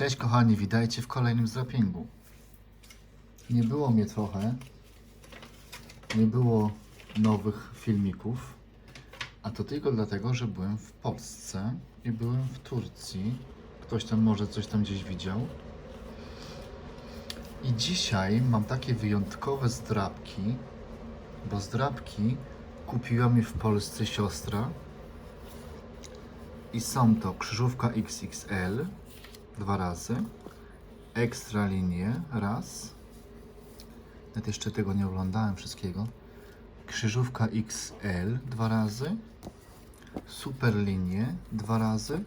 Cześć kochani, witajcie w kolejnym zdrapingu. Nie było mnie trochę, nie było nowych filmików, a to tylko dlatego, że byłem w Polsce i byłem w Turcji. Ktoś tam może coś tam gdzieś widział. I dzisiaj mam takie wyjątkowe zdrapki, bo zdrapki kupiła mi w Polsce siostra. I są to krzyżówka XXL dwa razy, ekstra linie. Raz. Nawet jeszcze tego nie oglądałem wszystkiego. Krzyżówka XL dwa razy, super linie. Dwa razy,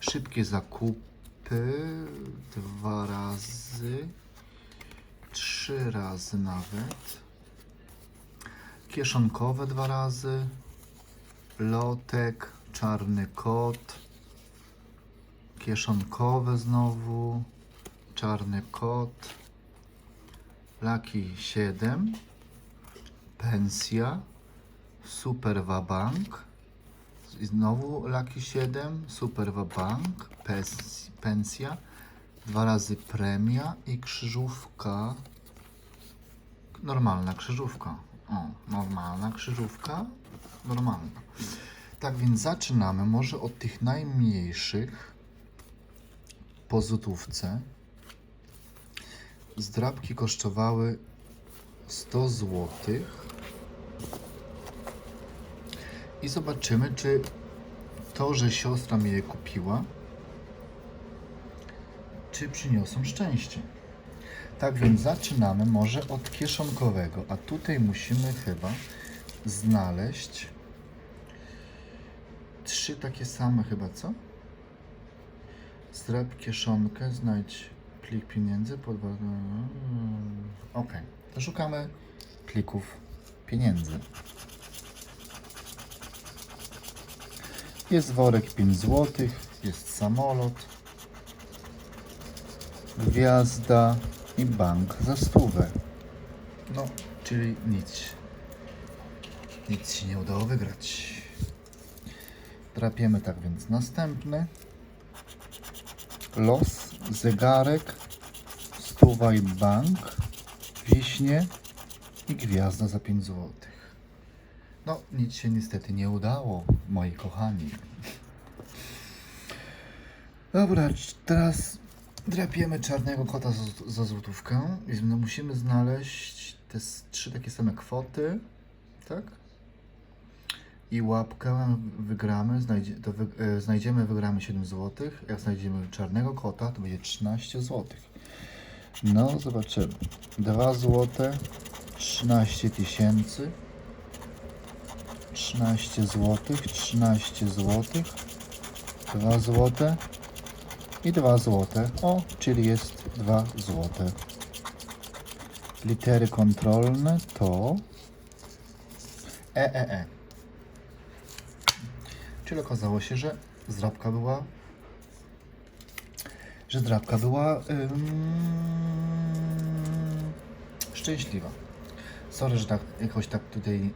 szybkie zakupy. Dwa razy, trzy razy nawet, kieszonkowe dwa razy, lotek, czarny kot, kieszonkowe znowu, czarny kot, Lucky 7, pensja, super wabank, i znowu Lucky 7, super wabank, pens- pensja, dwa razy premia i krzyżówka, normalna krzyżówka. O, normalna krzyżówka, normalna. Tak więc zaczynamy może od tych najmniejszych po złotówce. Zdrabki kosztowały 100 zł. I zobaczymy, czy to, że siostra mi je kupiła, czy przyniosą szczęście. Tak więc zaczynamy może od kieszonkowego, a tutaj musimy chyba znaleźć trzy takie same chyba, co? Zdrab kieszonkę, znajdź plik pieniędzy, pod... Ok, to szukamy plików pieniędzy. Jest worek 5 zł, jest samolot, gwiazda i bank za stówę. No, czyli nic. Nic się nie udało wygrać. Drapiemy tak więc następny. Los, zegarek, stuwa i bank, wiśnie i gwiazda za 5 zł. No, nic się niestety nie udało, moi kochani. Dobra, teraz drapiemy czarnego kota za, za złotówkę i no, musimy znaleźć te trzy takie same kwoty, tak? I łapkę wygramy, znajdzie, to wy, e, znajdziemy, wygramy 7 zł. Jak znajdziemy czarnego kota, to będzie 13 zł. No, zobaczymy. 2 zł, 13 tysięcy, 13 zł, 13 zł, 2 zł i 2 zł. O, czyli jest 2 zł. Litery kontrolne to E, EEE. Czyli okazało się, że zdrabka była. Że zdrabka była. szczęśliwa. Sorry, że tak jakoś tak tutaj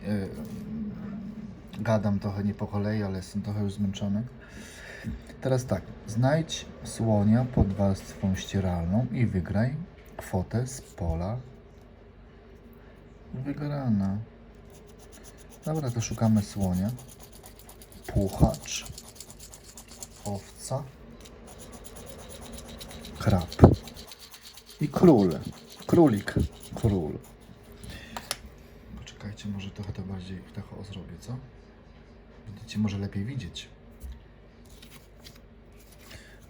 gadam trochę nie po kolei, ale jestem trochę już zmęczony. Teraz tak, znajdź słonia pod warstwą ścieralną i wygraj kwotę z pola. Wygrana. Dobra, to szukamy słonia puchacz, owca, krab i król. Królik, król. Poczekajcie, może trochę to bardziej tak o zrobię, co? Będziecie może lepiej widzieć.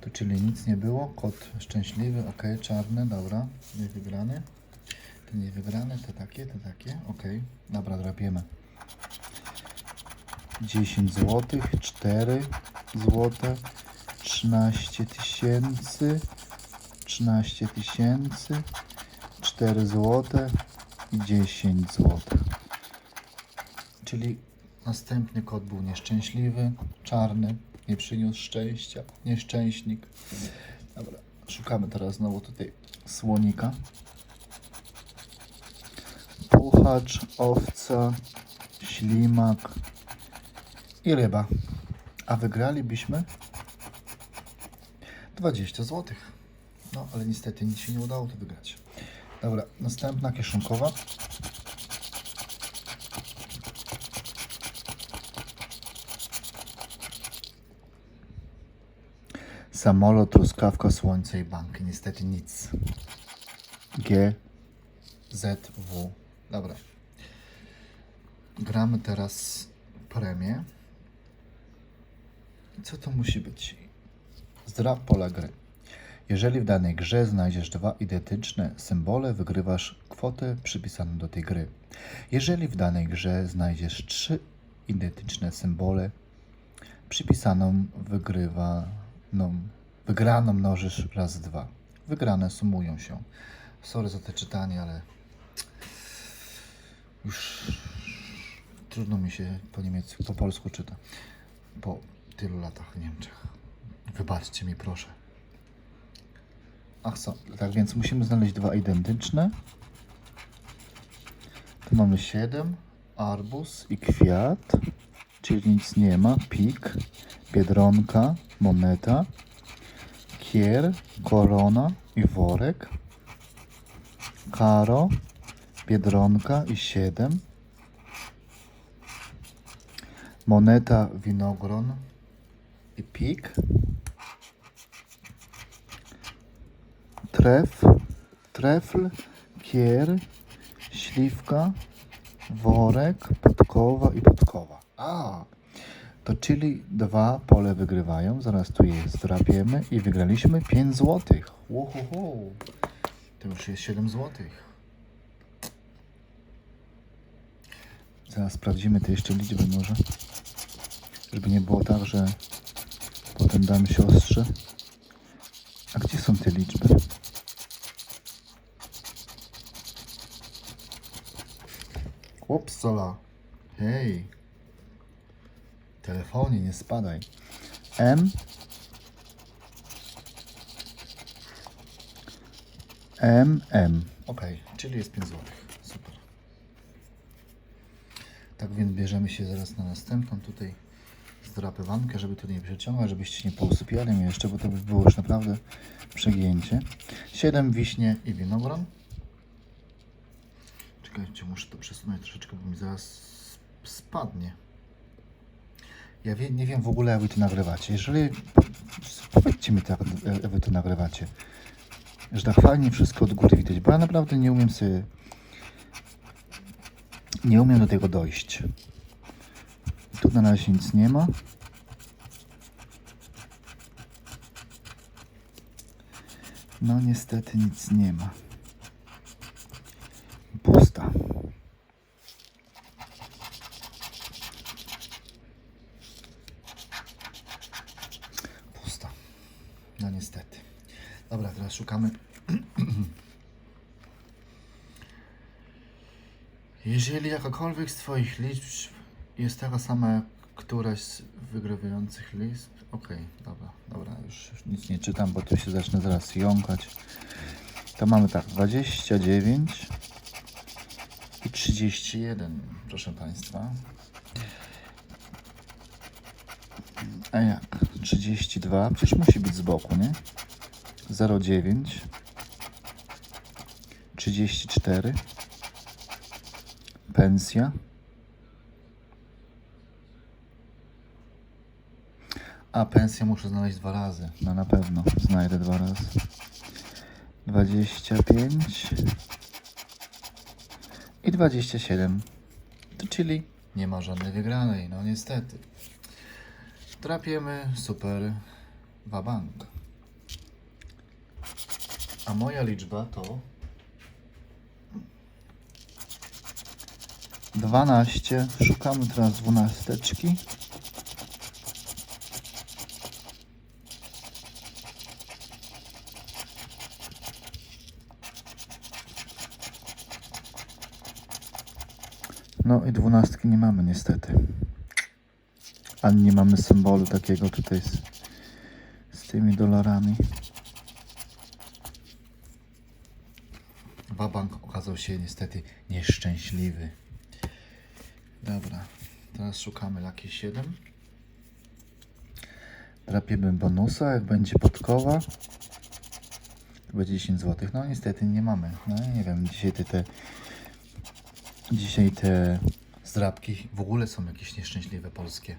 Tu czyli nic nie było, kot szczęśliwy, ok, czarny, dobra, nie wygrany. Te nie te takie, te takie, ok, dobra, drapiemy. 10 zł, 4 zł, 13 tysięcy, 13 tysięcy, 4 zł i 10 zł. Czyli następny kot był nieszczęśliwy, czarny, nie przyniósł szczęścia, nieszczęśnik. Dobra, szukamy teraz znowu tutaj słonika. Puchacz, owca, ślimak, i ryba. A wygralibyśmy? 20 zł. No, ale niestety nic się nie udało tu wygrać. Dobra, następna kieszonkowa. Samolot, truskawka, słońce i bank. Niestety nic. G, Z, W. Dobra. Gramy teraz premię. Co to musi być? Zdrab pola gry. Jeżeli w danej grze znajdziesz dwa identyczne symbole, wygrywasz kwotę przypisaną do tej gry. Jeżeli w danej grze znajdziesz trzy identyczne symbole, przypisaną wygrywaną, wygraną mnożysz razy dwa. Wygrane sumują się. Sorry za te czytanie, ale już trudno mi się po niemiecku, po polsku czyta. Po tylu latach w Niemczech. Wybaczcie mi, proszę. Ach co, tak więc musimy znaleźć dwa identyczne. Tu mamy 7, arbuz i kwiat, czyli nic nie ma, pik, biedronka, moneta, kier, korona i worek, karo, biedronka i 7, moneta, winogron i pik, tref, trefl, kier, śliwka, worek, podkowa i podkowa. A, to czyli dwa pole wygrywają. Zaraz tu je zdrapiemy i wygraliśmy 5 złotych. Uhuhu. To już jest 7 złotych. Zaraz sprawdzimy te jeszcze liczby może. Żeby nie było tak, że potem dam siostrze. A gdzie są te liczby? Upsala. Hej. Telefonie, nie spadaj. M. M, M. Ok, czyli jest 5 zł. Super. Tak więc bierzemy się zaraz na następną tutaj zdrapywankę, żeby tu nie przeciągać, żebyście nie pousypiali mnie jeszcze, bo to by było już naprawdę przegięcie. 7 wiśnie i winogron. Czekajcie, muszę to przesunąć troszeczkę, bo mi zaraz spadnie. Ja wie, nie wiem w ogóle, jak wy to nagrywacie. Jeżeli. po- Powiedzcie mi, jak wy to nagrywacie. Że tak fajnie wszystko od góry widać, bo ja naprawdę nie umiem sobie. Nie umiem do tego dojść. Tu na razie nic nie ma. No niestety nic nie ma. Pusta. Pusta. No niestety. Dobra, teraz szukamy. Jeżeli jakakolwiek z Twoich liczb jest taka sama jak któraś z wygrywających liczb, okej, dobra, dobra, już, już nic nie czytam, bo tu się zacznę zaraz jąkać. To mamy tak, 29 i 31, proszę Państwa. A jak? 32, przecież musi być z boku, nie? 09 34 pensja a pensję muszę znaleźć dwa razy. No na pewno. Znajdę dwa razy. 25 i 27 to czyli nie ma żadnej wygranej. No niestety. Trapiemy super wabank. A moja liczba to 12. Szukamy teraz dwunasteczki. No i dwunastki nie mamy niestety. Ani nie mamy symbolu takiego tutaj z, z tymi dolarami. Wabank okazał się niestety nieszczęśliwy. Dobra, teraz szukamy Lucky 7. Drapiemy bonusa, jak będzie podkowa. To będzie 10 zł. No niestety nie mamy. No nie wiem, dzisiaj te, te dzisiaj te zdrapki w ogóle są jakieś nieszczęśliwe polskie.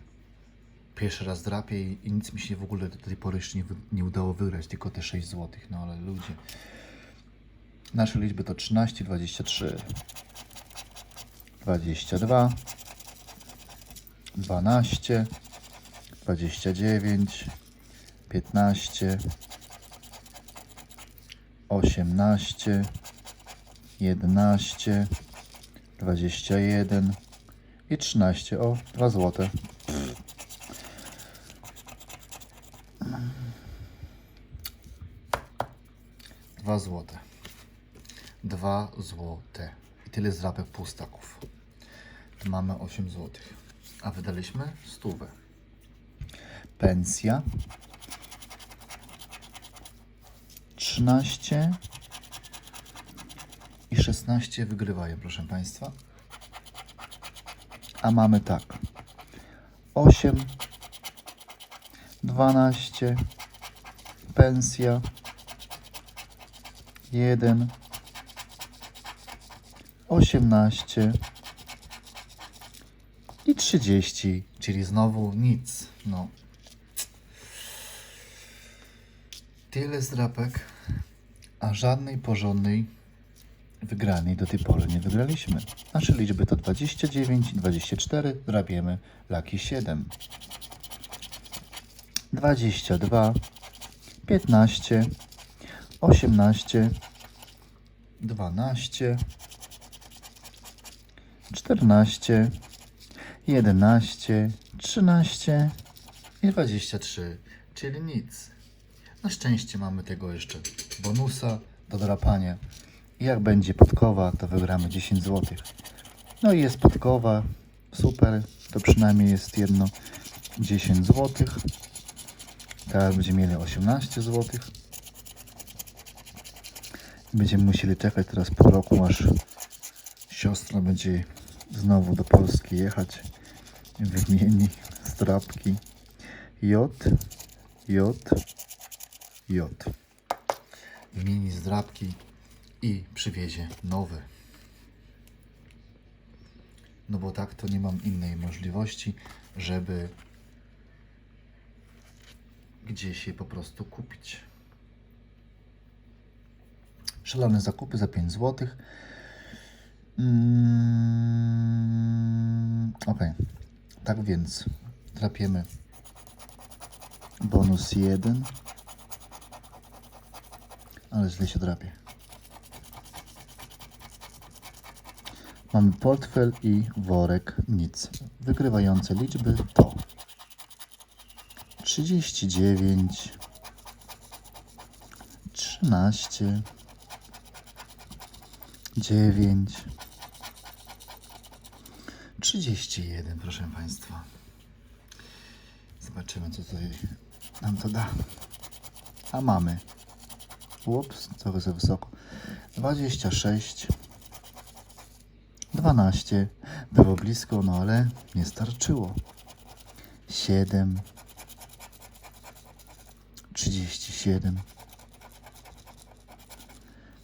Pierwszy raz drapię i, i nic mi się w ogóle do tej pory jeszcze nie, nie udało wygrać, tylko te 6 zł. No ale ludzie. Nasze liczby to 13, 23, 22, 12, 29, 15, 18, 11, 21 i 13. O, 2 złote. Dwa złote. Dwa złote. I tyle zrapek pustaków. Mamy 8 złotych. A wydaliśmy stówę. Pensja. 13 i 16 wygrywają, proszę Państwa. A mamy tak. 8, 12, pensja, 1, 18 i 30, czyli znowu nic. No. Tyle zdrapek, a żadnej porządnej wygranej do tej pory nie wygraliśmy. Nasze liczby to 29, 24, drapiemy laki 7. 22, 15, 18, 12, 14, 11, 13 i 23, czyli nic. Na szczęście mamy tego jeszcze bonusa do drapania. Jak będzie podkowa, to wygramy 10 zł. No i jest podkowa, super, to przynajmniej jest jedno 10 zł. Teraz będziemy mieli 18 zł. Będziemy musieli czekać teraz pół roku, aż siostra będzie znowu do Polski jechać. Wymieni strapki J, J, J. Wymieni zdrapki i przywiezie nowe. No bo tak to nie mam innej możliwości, żeby gdzieś je po prostu kupić. Szalone zakupy za 5 zł. Ok. Tak więc trapiemy bonus 1. Ale źle się drapie. Mamy portfel i worek nic. Wygrywające liczby to 39, 13, 9, 31, proszę Państwa. Zobaczymy, co tutaj nam to da. A mamy. Ups, trochę za wysoko. 26, 12. Było blisko, no ale nie starczyło. 7, 37,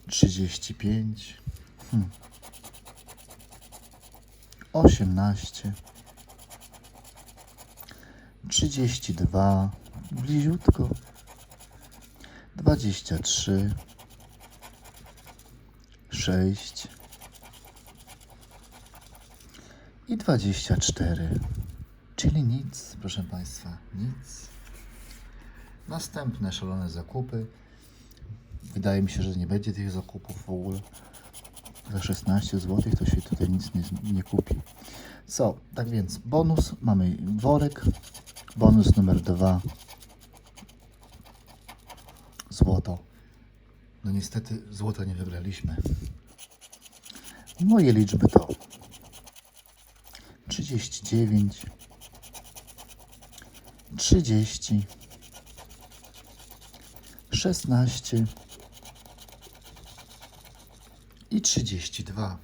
35, hmm. 18, 32, bliziutko, 23, 6 i 24, czyli nic, proszę Państwa, nic. Następne szalone zakupy. Wydaje mi się, że nie będzie tych zakupów w ogóle. Za 16 zł to się tutaj nic nie, nie kupi. Co, tak więc bonus, mamy worek, bonus numer 2, złoto. No niestety złota nie wygraliśmy. Moje liczby to 39, 30, 16 i 32.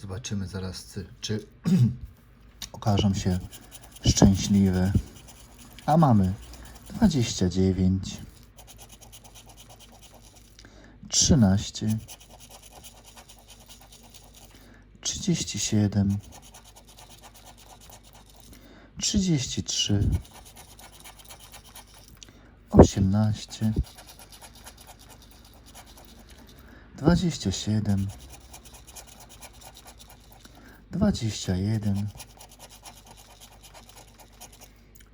Zobaczymy zaraz, czy, okażą się szczęśliwe. A mamy dwadzieścia dziewięć, trzynaście, trzydzieści trzy, osiemnaście, dwadzieścia siedem, dwadzieścia jeden,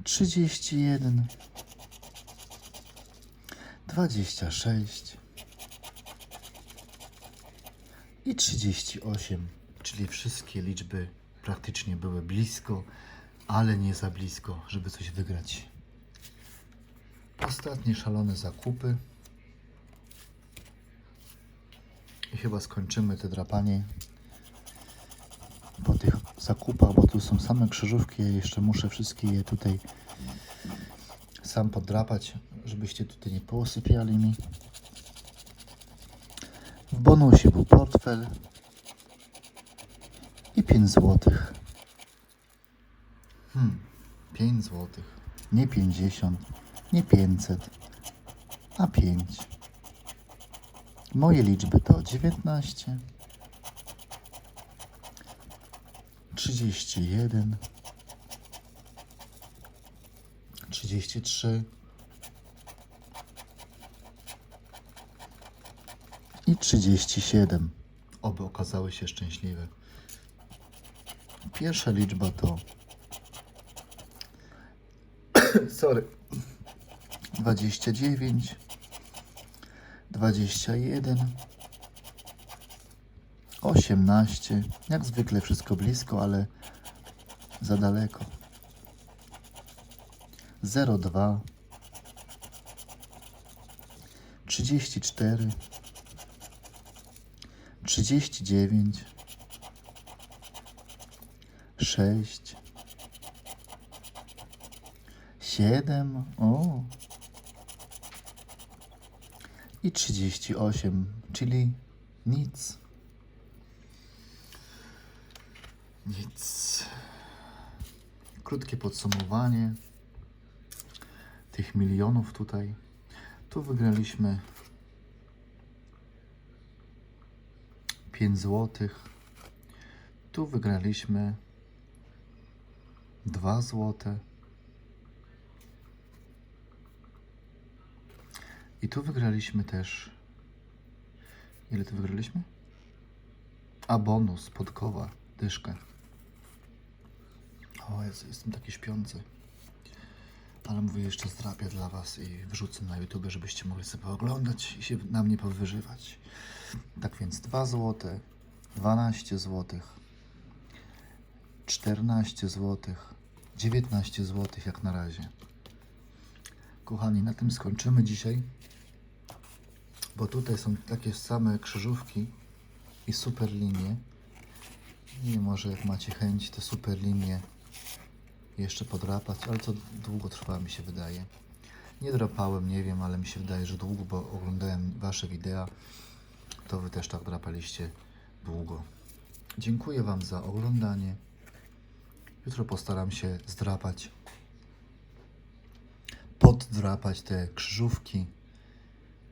trzydzieści jeden, dwadzieścia sześć i trzydzieści osiem, czyli wszystkie liczby praktycznie były blisko, ale nie za blisko, żeby coś wygrać. Ostatnie szalone zakupy. I chyba skończymy te drapanie po tych zakupach, bo tu są same krzyżówki. Ja jeszcze muszę wszystkie je tutaj sam podrapać, żebyście tutaj nie posypiali mi. W bonusie był portfel i 5 złotych. Hmm, 5 złotych. Nie 50, nie 500, a 5. Moje liczby to 19, 31, 33 i 37. Oby okazały się szczęśliwe. Pierwsza liczba to sorry. 29 21 18 jak zwykle wszystko blisko, ale za daleko. 02 34 39 6 7 o i 38, czyli nic. Nic. Krótkie podsumowanie tych milionów tutaj. Tu wygraliśmy 5 złotych. Tu wygraliśmy 2 złote. I tu wygraliśmy też. Ile tu wygraliśmy? A bonus, podkowa, dyszkę. O, jest, jestem taki śpiący. Ale mówię, jeszcze zdrapię dla Was i wrzucę na YouTube, żebyście mogli sobie oglądać i się na mnie powyżywać. Tak więc 2 zł, 12 zł, 14 zł, 19 zł jak na razie. Kochani, na tym skończymy dzisiaj, bo tutaj są takie same krzyżówki i super linie. I może jak macie chęć, te super linie jeszcze podrapać, ale to długo trwa, mi się wydaje. Nie drapałem, nie wiem, ale mi się wydaje, że długo, bo oglądałem Wasze wideo, to Wy też tak drapaliście długo. Dziękuję Wam za oglądanie. Jutro postaram się zdrapać poddrapać te krzyżówki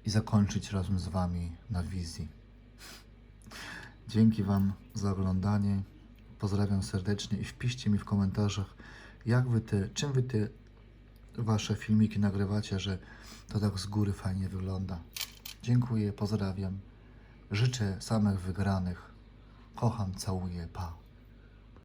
i zakończyć razem z Wami na wizji. Dzięki Wam za oglądanie. Pozdrawiam serdecznie i wpiszcie mi w komentarzach, jak Wy te, czym Wy te Wasze filmiki nagrywacie, że to tak z góry fajnie wygląda. Dziękuję, pozdrawiam. Życzę samych wygranych. Kocham, całuję, pa.